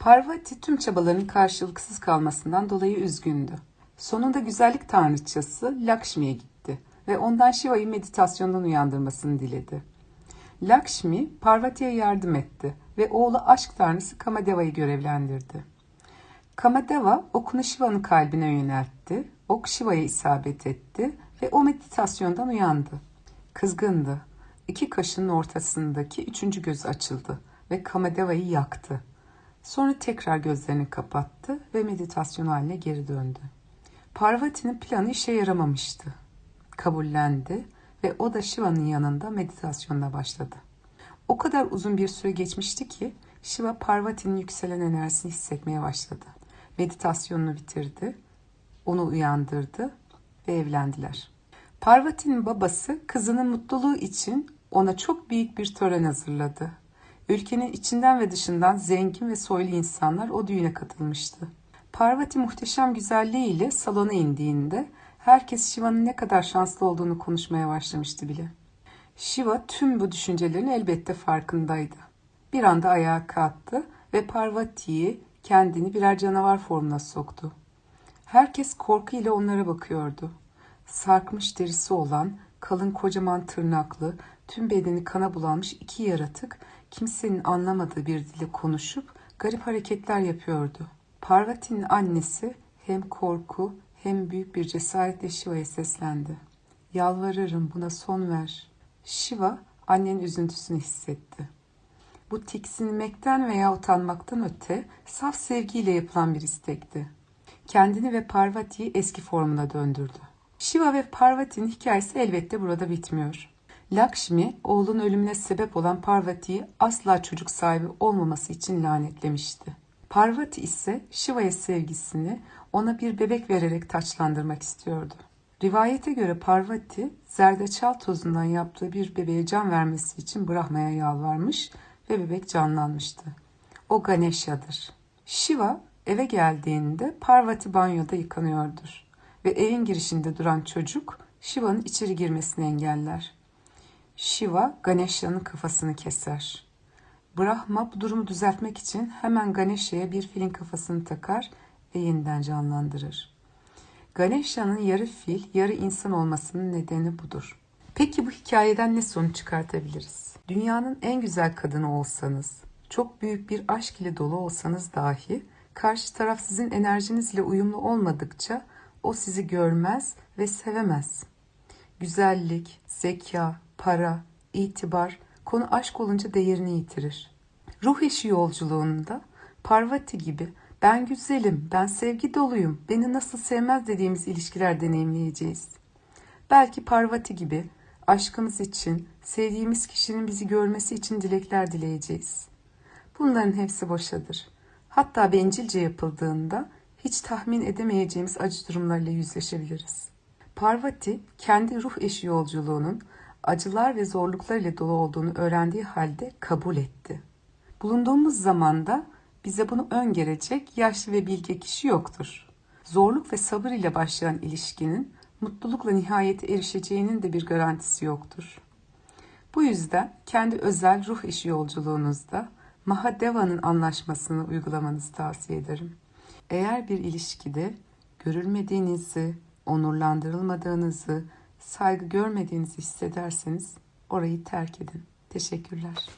Parvati tüm çabaların karşılıksız kalmasından dolayı üzgündü. Sonunda güzellik tanrıçası Lakshmi'ye gitti ve ondan Shiva'yı meditasyondan uyandırmasını diledi. Lakshmi, Parvati'ye yardım etti ve oğlu aşk tanrısı Kamadeva'yı görevlendirdi. Kamadeva okunu Shiva'nın kalbine yöneltti, ok Shiva'ya isabet etti ve o meditasyondan uyandı. Kızgındı. İki kaşının ortasındaki üçüncü gözü açıldı ve Kamadeva'yı yaktı. Sonra tekrar gözlerini kapattı ve meditasyon haline geri döndü. Parvati'nin planı işe yaramamıştı. Kabullendi ve o da Shiva'nın yanında meditasyonuna başladı. O kadar uzun bir süre geçmişti ki Shiva Parvati'nin yükselen enerjisini hissetmeye başladı. Meditasyonunu bitirdi, onu uyandırdı ve evlendiler. Parvati'nin babası kızının mutluluğu için ona çok büyük bir tören hazırladı. Ülkenin içinden ve dışından zengin ve soylu insanlar o düğüne katılmıştı. Parvati muhteşem güzelliğiyle salona indiğinde herkes Shiva'nın ne kadar şanslı olduğunu konuşmaya başlamıştı bile. Shiva tüm bu düşüncelerin elbette farkındaydı. Bir anda ayağa kalktı ve Parvati'yi kendini birer canavar formuna soktu. Herkes korkuyla onlara bakıyordu. Sarkmış derisi olan, kalın kocaman tırnaklı, tüm bedeni kana bulanmış iki yaratık kimsenin anlamadığı bir dille konuşup garip hareketler yapıyordu. Parvati'nin annesi hem korku hem büyük bir cesaretle Shiva'ya seslendi. Yalvarırım buna son ver. Shiva annenin üzüntüsünü hissetti. Bu tiksinmekten veya utanmaktan öte saf sevgiyle yapılan bir istekti. Kendini ve Parvati'yi eski formuna döndürdü. Shiva ve Parvati'nin hikayesi elbette burada bitmiyor. Lakshmi, oğlun ölümüne sebep olan Parvati'yi asla çocuk sahibi olmaması için lanetlemişti. Parvati ise Shiva'ya sevgisini ona bir bebek vererek taçlandırmak istiyordu. Rivayete göre Parvati, zerdeçal tozundan yaptığı bir bebeğe can vermesi için Brahma'ya yalvarmış ve bebek canlanmıştı. O Ganesha'dır. Shiva eve geldiğinde Parvati banyoda yıkanıyordur ve evin girişinde duran çocuk Shiva'nın içeri girmesini engeller. Shiva Ganesha'nın kafasını keser. Brahma bu durumu düzeltmek için hemen Ganesha'ya bir filin kafasını takar ve yeniden canlandırır. Ganesha'nın yarı fil, yarı insan olmasının nedeni budur. Peki bu hikayeden ne sonuç çıkartabiliriz? Dünyanın en güzel kadını olsanız, çok büyük bir aşk ile dolu olsanız dahi, karşı taraf sizin enerjinizle uyumlu olmadıkça o sizi görmez ve sevemez. Güzellik, zeka, para, itibar, konu aşk olunca değerini yitirir. Ruh eşi yolculuğunda Parvati gibi ben güzelim, ben sevgi doluyum, beni nasıl sevmez dediğimiz ilişkiler deneyimleyeceğiz. Belki Parvati gibi aşkımız için, sevdiğimiz kişinin bizi görmesi için dilekler dileyeceğiz. Bunların hepsi boşadır. Hatta bencilce yapıldığında hiç tahmin edemeyeceğimiz acı durumlarla yüzleşebiliriz. Parvati kendi ruh eşi yolculuğunun acılar ve zorluklar ile dolu olduğunu öğrendiği halde kabul etti. Bulunduğumuz zamanda bize bunu öngörecek yaşlı ve bilge kişi yoktur. Zorluk ve sabır ile başlayan ilişkinin mutlulukla nihayete erişeceğinin de bir garantisi yoktur. Bu yüzden kendi özel ruh eşi yolculuğunuzda Mahadeva'nın anlaşmasını uygulamanızı tavsiye ederim. Eğer bir ilişkide görülmediğinizi, onurlandırılmadığınızı, saygı görmediğinizi hissederseniz orayı terk edin. Teşekkürler.